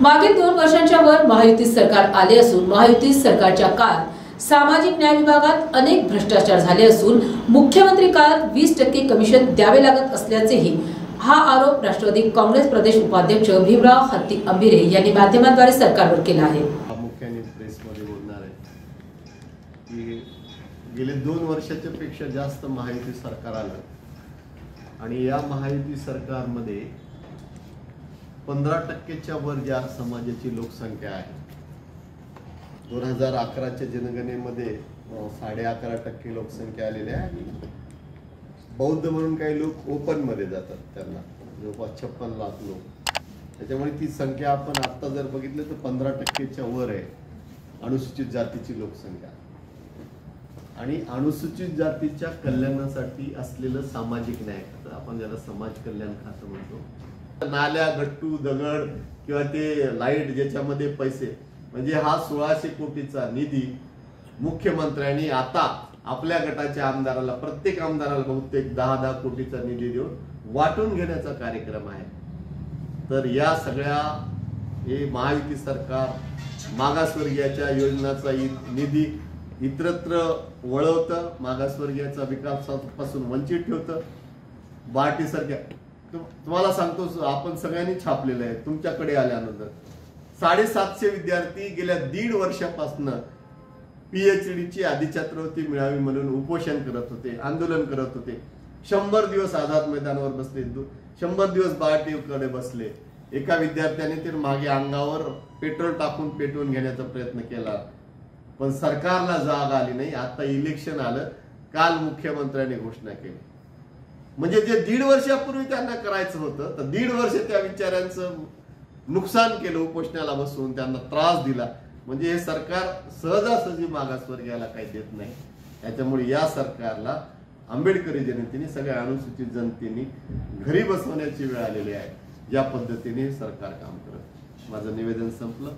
मागील दोन वर्षांच्या वर महायुती सरकार आले असून महायुती सरकारच्या काळात सामाजिक न्याय विभागात अनेक भ्रष्टाचार झाले असून मुख्यमंत्री काळात वीस टक्के कमिशन द्यावे लागत असल्याचेही हा आरोप राष्ट्रवादी काँग्रेस प्रदेश उपाध्यक्ष भीमराव हत्ती अंबिरे यांनी माध्यमांद्वारे सरकारवर केला आहे. गेले दोन वर्षाच्या पेक्षा जास्त महायुती सरकार आलं. आणि या महायुती सरकारमध्ये पंधरा टक्केच्या वर ज्या समाजाची लोकसंख्या आहे दोन हजार अकराच्या जनगणनेमध्ये साडे अकरा टक्के लोकसंख्या आलेली आहे आणि बौद्ध म्हणून काही लोक ओपनमध्ये जातात त्यांना. जवळपास छप्पन लाख लोक. त्याच्यामुळे ती संख्या आपण आत्ता जर बघितलं तर पंधरा टक्केच्या वर आहे अनुसूचित जातीची लोकसंख्या. आणि अनुसूचित जातीच्या कल्याणासाठी असलेलं सामाजिक न्याय खातं आपण ज्याला समाज कल्याण खातं म्हणतो नाल्या गट्टू दगड किंवा ते लाइट ज्याच्यामध्ये पैसे. म्हणजे हा सोळाशे कोटीचा निधी मुख्यमंत्र्यांनी आता आपल्या गटाच्या आमदाराला प्रत्येक आमदाराला बहुतेक दहा दहा कोटीचा निधी देऊन वाटून घेण्याचा कार्यक्रम आहे. तर या सगळ्या हे महायुती सरकार मागासवर्गीयाच्या योजनाचा इ- निधी इतरत्र वळवतं मागासवर्गीयाचा विकासापासून वंचित ठेवतं. बार्टीसारख्या तुम्हाला सांगतो आपण सगळ्यांनी छापलेलं आहे. तुमच्याकडे आल्यानंतर. साडेसातशे विद्यार्थी गेल्या दीड वर्षापासून पीएचडी ची आदिछात्रवृत्ती मिळावी म्हणून उपोषण करत होते आंदोलन करत होते. शंभर दिवस आझाद मैदानावर बसले शंभर दिवस बाळाटीकडे बसले. एका विद्यार्थ्याने तर मागे अंगावर पेट्रोल टाकून पेटवून घेण्याचा प्रयत्न केला. पण सरकारला जाग आली नाही. आता इलेक्शन आलं. काल मुख्यमंत्र्यांनी घोषणा केली. म्हणजे जे दीड वर्षापूर्वी त्यांना करायचं होतं तर दीड वर्ष त्या विचारांचं नुकसान केलं उपोषणाला बसून त्यांना त्रास दिला. म्हणजे हे सरकार सहजासहजी मागासवर्गीयाला काही देत नाही. त्याच्यामुळे या सरकारला आंबेडकरी जनतेने सगळ्या अनुसूचित जनतेने घरी बसवण्याची वेळ आलेली आहे. या पद्धतीने सरकार काम करत माझं निवेदन संपलं.